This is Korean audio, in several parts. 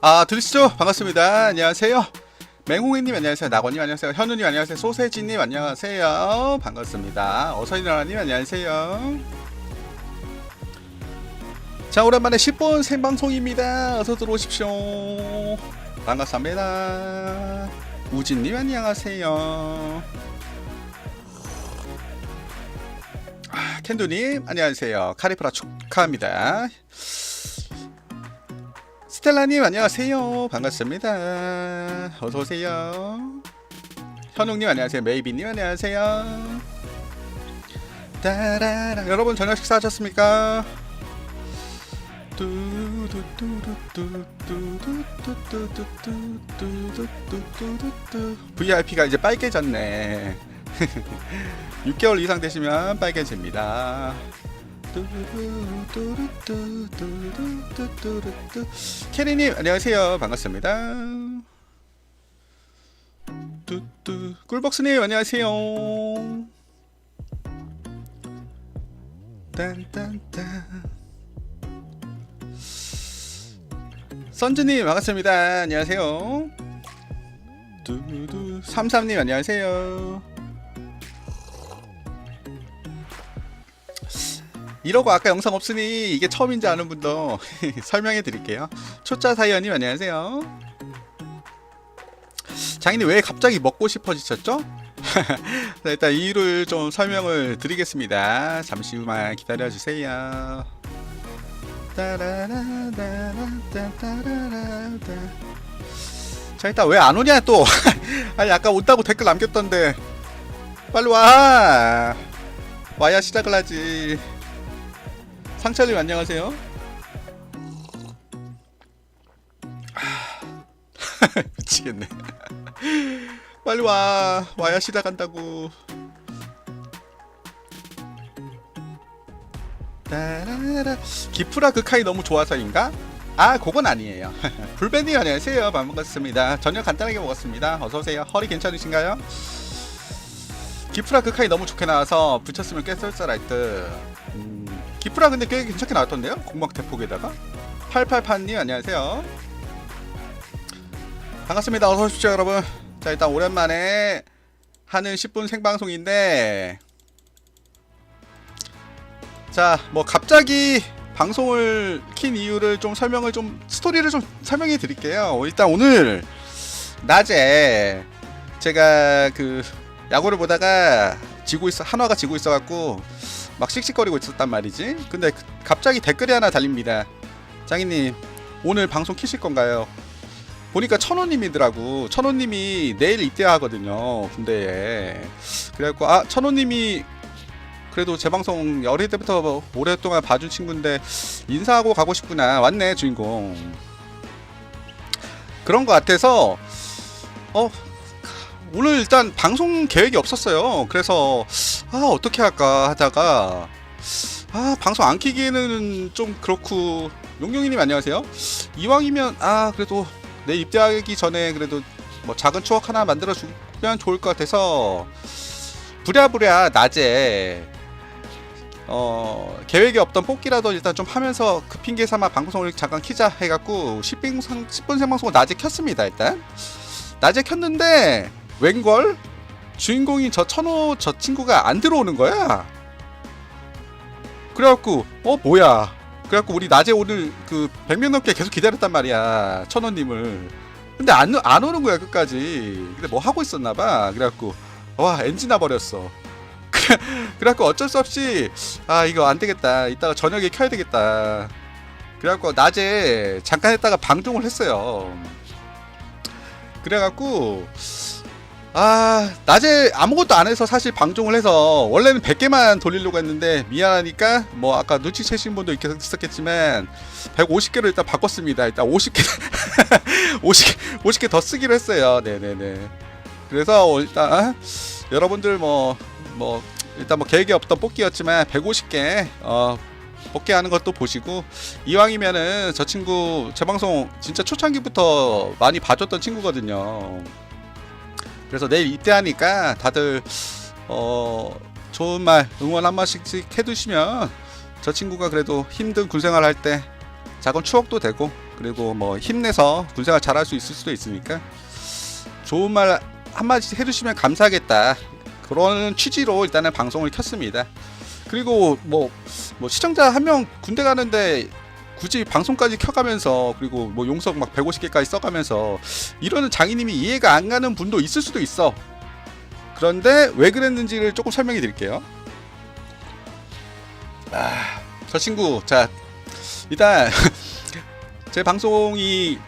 아 들으시죠? 반갑습니다. 안녕하세요. 맹홍이님 안녕하세요. 낙원님 안녕하세요. 현우님 안녕하세요. 소세지님 안녕하세요. 반갑습니다. 어서 일어나님 안녕하세요. 자 오랜만에 10분 생방송입니다. 어서 들어오십시오. 반갑습니다. 우진님 안녕하세요. 캔두님 안녕하세요. 카리프라 축하합니다. 스텔라님 안녕하세요 반갑습니다 어서 오세요 현웅님 안녕하세요 메이비님 안녕하세요 따라라 여러분 저녁 식사하셨습니까? VIP가 이제 빨개졌네 6개월 이상 되시면 빨개집니다. 캐리님 안녕하세요. 반갑습니다. 꿀벅스님 안녕하세요. 딴딴딴. 선즈님 반갑습니다. 안녕하세요. 두두 삼삼님 안녕하세요 이러고 아까 영상 없으니 이게 처음인지 아는 분도 설명해 드릴게요. 초짜 사이언님 안녕하세요. 장인님 왜 갑자기 먹고 싶어지셨죠? 자, 일단 이유를 좀 설명을 드리겠습니다. 잠시만 기다려 주세요. 자 일단 왜 안 오냐 또 아니 아까 온다고 댓글 남겼던데 빨리 와 와야 시작을 하지 상철님 안녕하세요. 미치겠네. 빨리 와 와야 시작한다고. 따라라. 기프라 극하이 너무 좋아서인가? 아, 그건 아니에요. 불벤님 안녕하세요. 반갑습니다. 저녁 간단하게 먹었습니다. 어서 오세요. 허리 괜찮으신가요? 기프라 극하이 너무 좋게 나와서 붙였으면 꽤 쏠쏠할 듯. 음, 기프라 근데 꽤 괜찮게 나왔던데요? 공막 대폭에다가? 8888님 안녕하세요. 반갑습니다. 어서 오십시오 여러분. 자 일단 오랜만에 하는 10분 생방송인데. 자 뭐 갑자기 방송을 킨 이유를 좀 설명을 좀 스토리를 좀 설명해 드릴게요. 일단 오늘 낮에 제가 그 야구를 보다가 지고 있어 한화가 지고 있어 갖고 막 씩씩거리고 있었단 말이지. 근데 그- 갑자기 댓글이 하나 달립니다. 장인님 오늘 방송 키실 건가요? 보니까 천호님이더라고. 천호님이 내일 입대하거든요. 군대에. 그래갖고 아 천호님이 그래도 제 방송 어릴 때부터 뭐 오랫동안 봐준 친구인데 인사하고 가고 싶구나. 왔네 주인공. 그런 것 같아서 어 오늘 일단 방송 계획이 없었어요. 그래서 아 어떻게 할까 하다가 아 방송 안 키기에는 좀 그렇고. 용용이님 안녕하세요. 이왕이면 아 그래도 내 입대하기 전에 그래도 뭐 작은 추억 하나 만들어 주면 좋을 것 같아서. 부랴부랴 낮에 어 계획이 없던 뽑기라도 일단 좀 하면서 그 핑계 삼아 방송을 잠깐 키자 해갖고 10분, 상, 10분 생방송을 낮에 켰습니다 일단. 낮에 켰는데 웬걸 주인공이 저 천호 저 친구가 안 들어오는 거야. 그래갖고 어 뭐야? 그래갖고 우리 낮에 오늘 그 100명 넘게 계속 기다렸단 말이야 천호님을. 근데 안, 안 오는 거야 끝까지. 근데 뭐 하고 있었나봐. 그래갖고 와 엔진 나 버렸어. 그래, 그래갖고 어쩔 수 없이 아 이거 안 되겠다. 이따가 저녁에 켜야 되겠다. 그래갖고 낮에 잠깐 했다가 방종을 했어요. 그래갖고 아 낮에 아무것도 안 해서 사실 방종을 해서 원래는 100개만 돌리려고 했는데 미안하니까 뭐 아까 눈치채신 분도 있- 있었겠지만 150개로 일단 바꿨습니다. 일단 50개 50개 50개 더 쓰기로 했어요. 네네네. 그래서 일단 아, 여러분들 뭐뭐 일단 뭐 계획이 없던 뽑기였지만 150개 어 뽑기 하는 것도 보시고 이왕이면은 저 친구 제 방송 진짜 초창기부터 많이 봐줬던 친구거든요. 그래서 내일 입대하니까 다들 어 좋은 말 응원 한 마씩씩 해두시면 저 친구가 그래도 힘든 군생활 할 때 작은 추억도 되고 그리고 뭐 힘내서 군생활 잘할 수 있을 수도 있으니까 좋은 말 한마디씩 해주시면 감사하겠다. 그런 취지로 일단은 방송을 켰습니다. 그리고 뭐, 뭐 시청자 한 명 군대 가는데 굳이 방송까지 켜가면서 그리고 뭐 용석 막 150개까지 써가면서 이러는 장인님이 이해가 안 가는 분도 있을 수도 있어 그런데 왜 그랬는지를 조금 설명해 드릴게요 아, 저 친구 자 일단 제 방송이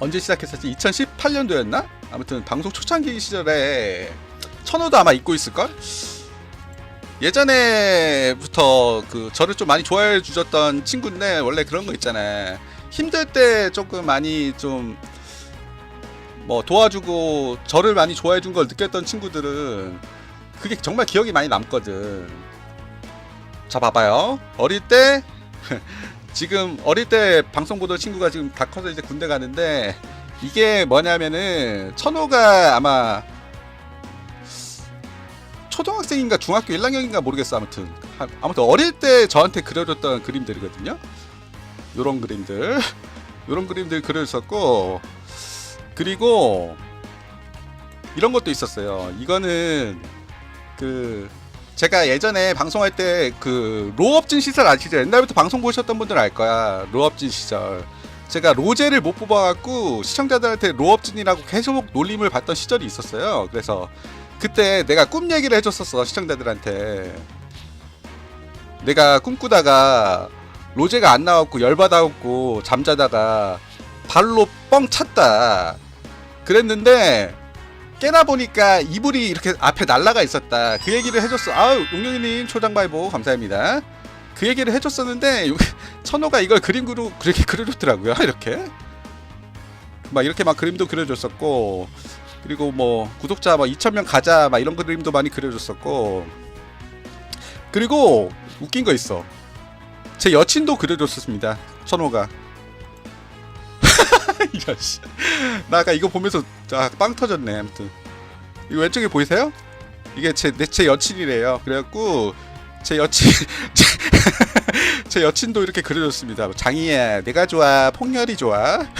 언제 시작했었지? 2018년도였나? 아무튼 방송 초창기 시절에 천호도 아마 잊고 있을걸? 예전에부터 그 저를 좀 많이 좋아해 주셨던 친구인데 원래 그런 거 있잖아. 힘들 때 조금 많이 좀 뭐 도와주고 저를 많이 좋아해 준 걸 느꼈던 친구들은 그게 정말 기억이 많이 남거든. 자 봐봐요. 어릴 때 지금 어릴 때 방송 보던 친구가 지금 다 커서 이제 군대 가는데 이게 뭐냐면은 천호가 아마 초등학생인가 중학교 1학년인가 모르겠어. 아무튼 하- 아무튼 어릴 때 저한테 그려줬던 그림들이거든요. 요런 그림들. 요런 그림들 그려줬었고 그리고 이런 것도 있었어요. 이거는 그 제가 예전에 방송할 때 그 로업진 시절 아시죠? 옛날부터 방송 보셨던 분들 알 거야. 로업진 시절 제가 로제를 못 뽑아갖고 시청자들한테 로업진이라고 계속 놀림을 받던 시절이 있었어요. 그래서 그때 내가 꿈 얘기를 해줬었어 시청자들한테. 내가 꿈꾸다가 로제가 안 나왔고 열받아갖고 잠자다가 발로 뻥 찼다. 그랬는데 깨나 보니까 이불이 이렇게 앞에 날라가 있었다. 그 얘기를 해줬어. 아우 용영이님 초장발보 감사합니다. 그 얘기를 해줬었는데 요- 천호가 이걸 그림 그루 그렇게 그려줬더라고요 이렇게. 막 이렇게 막 그림도 그려줬었고 그리고 뭐 구독자 막 2,000명 가자 막 이런 그림도 많이 그려줬었고. 그리고 웃긴 거 있어. 제 여친도 그려줬었습니다. 천호가. 이런 씨. 나 아까 이거 보면서 아, 빵 터졌네 아무튼. 이거 왼쪽에 보이세요? 이게 제 내 제 여친이래요. 그래갖고 제 여친 제, 제 여친도 이렇게 그려줬습니다. 장이야 내가 좋아 폭렬이 좋아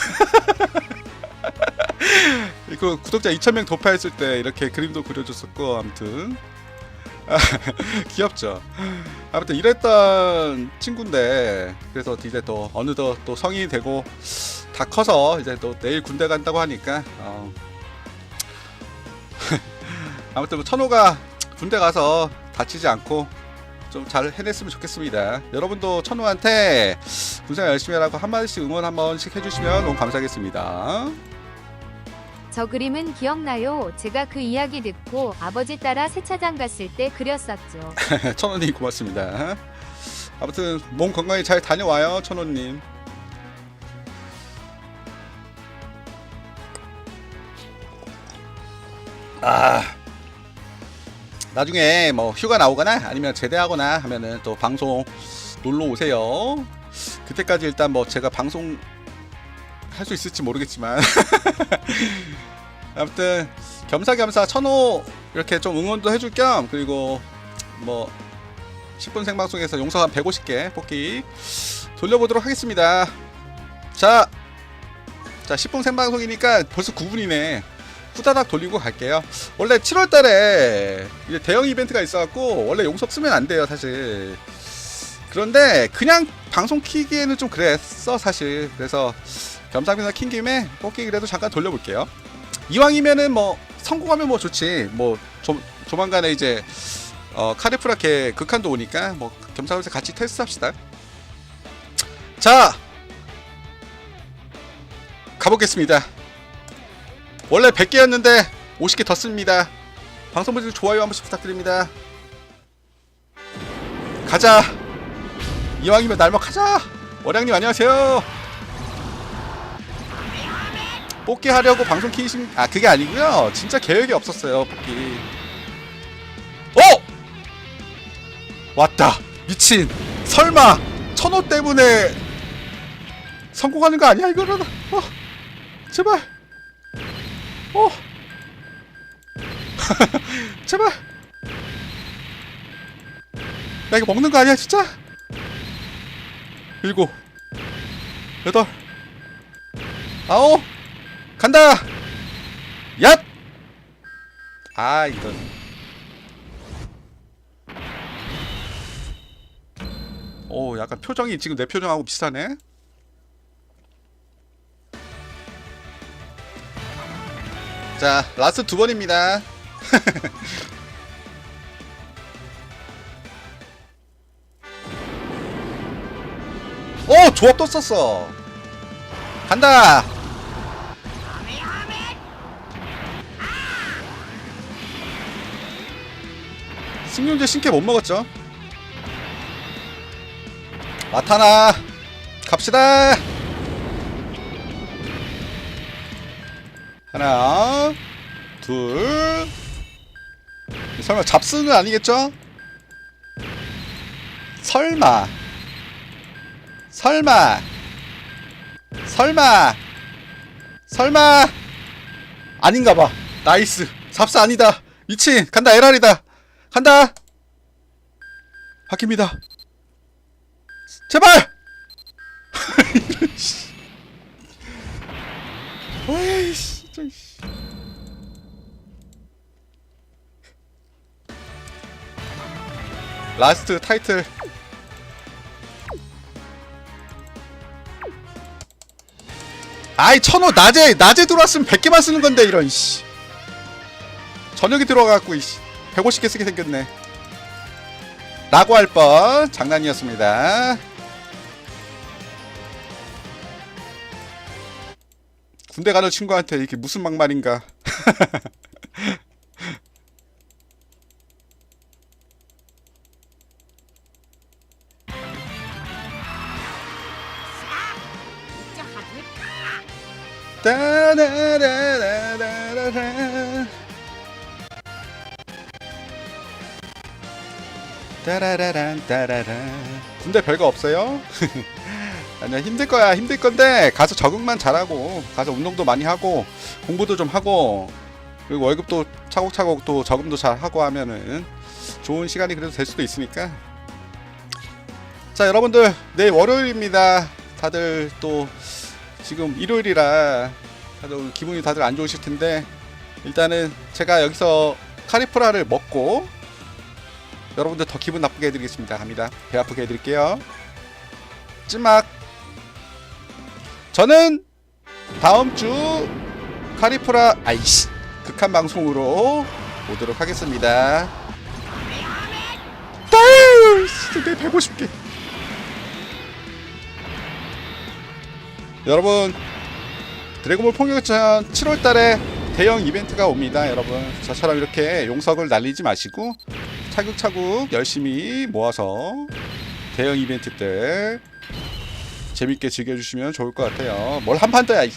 이거 구독자 2,000명 돌파했을 때 이렇게 그림도 그려줬었고 아무튼 아, 귀엽죠. 아무튼 이랬던 친구인데 그래서 이제 또 어느덧 또 성인이 되고 다 커서 이제 또 내일 군대 간다고 하니까 어. 아무튼 뭐 천호가 군대 가서 다치지 않고 좀 잘 해냈으면 좋겠습니다. 여러분도 천호한테 군생 열심히 하라고 한마디씩 응원 한 번씩 해주시면 너무 감사하겠습니다. 저 그림은 기억나요. 제가 그 이야기 듣고 아버지 따라 세차장 갔을 때 그렸었죠. 천원님 고맙습니다. 아무튼 몸 건강히 잘 다녀와요, 천원님. 아 나중에 뭐 휴가 나오거나 아니면 제대하거나 하면은 또 방송 놀러 오세요. 그때까지 일단 뭐 제가 방송 할 수 있을지 모르겠지만 아무튼 겸사겸사 천호 이렇게 좀 응원도 해줄 겸 그리고 뭐 10분 생방송에서 용서 한 150개 뽑기 돌려보도록 하겠습니다. 자, 자 10분 생방송이니까 벌써 9분이네. 후다닥 돌리고 갈게요. 원래 7월달에 이제 대형 이벤트가 있어갖고 원래 용섭 쓰면 안 돼요 사실. 그런데 그냥 방송 키기에는 좀 그랬어 사실. 그래서 겸사겸사 킨 김에 뽑기 그래도 잠깐 돌려볼게요. 이왕이면은 뭐 성공하면 뭐 좋지. 뭐 조, 조만간에 이제 어, 카리프라케 극한도 오니까 뭐 겸사겸사 같이 테스트합시다. 자 가보겠습니다. 원래 100개였는데 50개 더 씁니다. 방송 보시고 좋아요 한 번씩 부탁드립니다. 가자. 이왕이면 날먹 하자. 월양님 안녕하세요. 뽑기 하려고 방송 키신 아 그게 아니고요. 진짜 계획이 없었어요 뽑기. 어! 왔다. 미친. 설마 천호 때문에 성공하는 거 아니야 이거는? 어, 제발. 어. 제발. 야 이거 먹는 거 아니야 진짜? 일곱 여덟 아홉 간다! 얏! 아 이건. 오 약간 표정이 지금 내 표정하고 비슷하네? 자 라스트 두 번입니다. 오 조합 또 썼어. 간다 승용제 신캐 못 먹었죠? 나타나 갑시다! 하나 둘. 설마 잡스는 아니겠죠? 설마. 설마. 설마. 설마. 아닌가 봐. 나이스. 잡스 아니다. 미친. 간다 에랄이다 간다. 바뀝니다. 제발. 어이씨. 진짜 씨. 라스트 타이틀. 아이 천호 낮에 낮에 들어왔으면 100개만 쓰는 건데 이런 씨. 저녁에 들어가갖고 이씨 150개 쓰게 생겼네. 라고 할 뻔. 장난이었습니다. 군대 가는 친구한테 이게 무슨 막말인가. 따라라라라라 따라라란 따라란. 군대 별거 없어요? 아니야 힘들 거야 힘들 건데 가서 적응만 잘하고 가서 운동도 많이 하고 공부도 좀 하고 그리고 월급도 차곡차곡 또 저금도 잘 하고 하면은 좋은 시간이 그래도 될 수도 있으니까. 자 여러분들 내일 월요일입니다. 다들 또 지금 일요일이라 다들 기분이 다들 안 좋으실 텐데 일단은 제가 여기서 카리프라를 먹고 여러분들 더 기분 나쁘게 해드리겠습니다. 갑니다. 배 아프게 해드릴게요. ጭ막. 저는 다음 주 카리프라 아이씨 극한 방송으로 오도록 하겠습니다. 내 150개. 여러분 드래곤볼 폭격전 7월달에 대형 이벤트가 옵니다 여러분 저처럼 이렇게 용석을 날리지 마시고 차곡차곡 열심히 모아서 대형 이벤트 때 재밌게 즐겨주시면 좋을 것 같아요. 뭘 한판 이-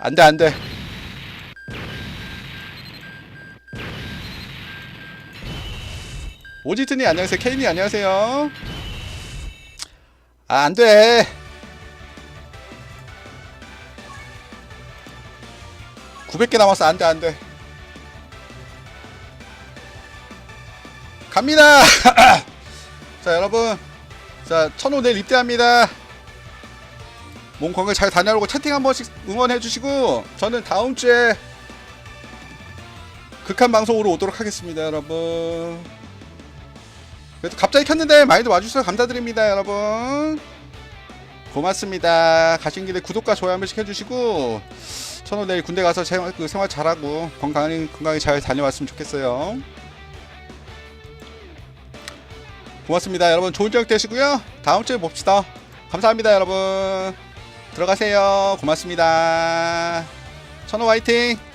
안돼 안돼. 오지트니 안녕하세요. 케인이 안녕하세요. 아 안돼. 900개 남았어. 안돼 안돼 갑니다. 자 여러분. 자 천호 내일 입대합니다. 몸 건강 잘 다녀오고 채팅 한 번씩 응원해 주시고 저는 다음 주에 극한 방송으로 오도록 하겠습니다 여러분. 그래도 갑자기 켰는데 많이들 와주셔서 감사드립니다 여러분. 고맙습니다. 가신 길에 구독과 좋아요 한 번씩 해주시고 천호 내일 군대 가서 생활, 그 잘하고 건강히 건강히 잘 다녀왔으면 좋겠어요. 고맙습니다, 여러분. 좋은 저녁 되시고요. 다음 주에 봅시다. 감사합니다, 여러분. 들어가세요. 고맙습니다. 천호 화이팅!